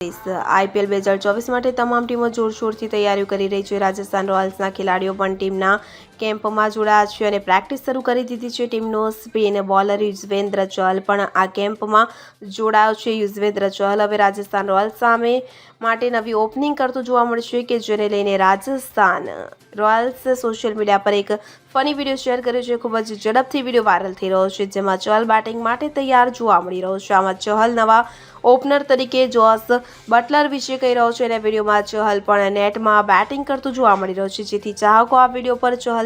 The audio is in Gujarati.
આઈપીએલ બે હજાર ચોવીસ માટે તમામ ટીમો જોરશોરથી તૈયારીઓ કરી રહી છે. રાજસ્થાન રોયલ્સના ખેલાડીઓ પણ ટીમના કેમ્પમાં જોડાયા છે અને પ્રેક્ટિસ શરૂ કરી દીધી છે ટીમનો સ્પિન બોલર યુઝવેન્દ્ર ચહલ પણ આ કેમ્પમાં જોડાયો છે. યુઝવેન્દ્ર ચહલ હવે રાજસ્થાન રોયલ્સ સામે માટે નવી ઓપનિંગ કરતું જોવા મળશે કે જેને લઈને રાજસ્થાન રોયલ્સ સોશિયલ મીડિયા પર એક ફની વીડિયો શેર કર્યો છે. ખૂબ જ ઝડપથી વીડિયો વાયરલ થઈ રહ્યો છે જેમાં ચહલ બેટિંગ માટે તૈયાર જોવા મળી રહ્યો છે. આમાં ચહલ નવા ઓપનર તરીકે જોસ બટલર વિશે કહી રહ્યો છે અને વિડીયોમાં ચહલ પણ નેટમાં બેટિંગ કરતું જોવા મળી રહ્યો છે. જેથી ચાહકો આ વીડિયો પર ચહલ